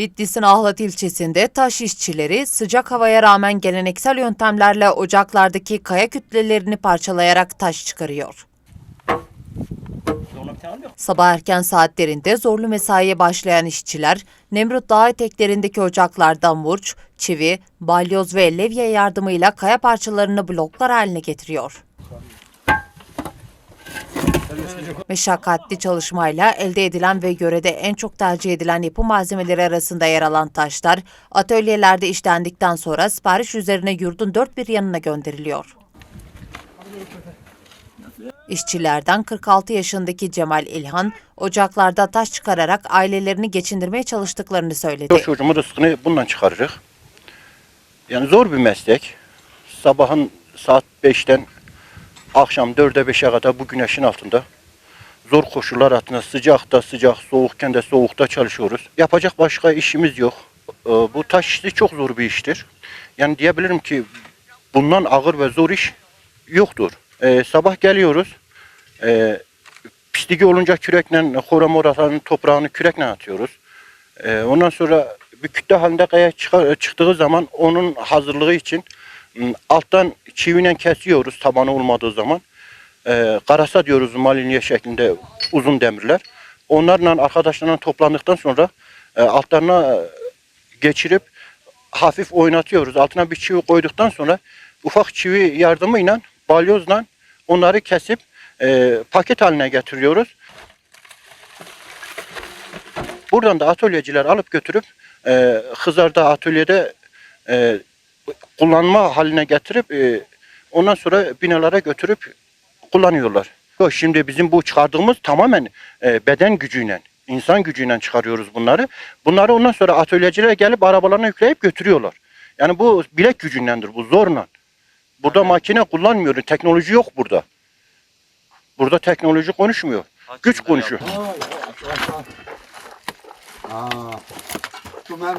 Bitlis'in Ahlat ilçesinde taş işçileri sıcak havaya rağmen geleneksel yöntemlerle ocaklardaki kaya kütlelerini parçalayarak taş çıkarıyor. Sabah erken saatlerinde zorlu mesaiye başlayan işçiler, Nemrut Dağı eteklerindeki ocaklardan murç, çivi, balyoz ve levye yardımıyla kaya parçalarını bloklar haline getiriyor. Meşakkatli çalışmayla elde edilen ve yörede en çok tercih edilen yapı malzemeleri arasında yer alan taşlar, atölyelerde işlendikten sonra sipariş üzerine yurdun dört bir yanına gönderiliyor. İşçilerden 46 yaşındaki Cemal İlhan, ocaklarda taş çıkararak ailelerini geçindirmeye çalıştıklarını söyledi. Çocuğumun rızkını bundan çıkarırız. Yani zor bir meslek. Sabahın saat 5'ten akşam 4'e 5'e kadar bu güneşin altında zor koşullar altında sıcakta sıcak, soğukken de soğukta çalışıyoruz. Yapacak başka işimiz yok. Ee, Bu taş işi çok zor bir iştir. Yani diyebilirim ki bundan ağır ve zor iş yoktur. Ee, sabah geliyoruz. Ee, pisliği olunca kürekle, hora moraların toprağını kürekle atıyoruz. Ee, ondan sonra bir kütle halinde kaya çıktığı zaman onun hazırlığı için alttan çiviyle kesiyoruz tabanı olmadığı zaman. Ee, karasa diyoruz malinye şeklinde uzun demirler. Onlarla arkadaşlarla toplandıktan sonra e, altlarına e, geçirip hafif oynatıyoruz. Altına bir çivi koyduktan sonra ufak çivi yardımıyla balyozla onları kesip e, paket haline getiriyoruz. Buradan da atölyeciler alıp götürüp e, Hızar'da atölyede e, kullanma haline getirip e, ondan sonra binalara götürüp kullanıyorlar. Yok, Şimdi bizim bu çıkardığımız tamamen e, beden gücüyle, insan gücüyle çıkarıyoruz bunları. Bunları ondan sonra atölyeciler gelip arabalarına yükleyip götürüyorlar. Yani bu bilek gücündendir, bu zorla. Burada makine kullanmıyor, teknoloji yok burada. Burada teknoloji konuşmuyor, güç konuşuyor. Aa,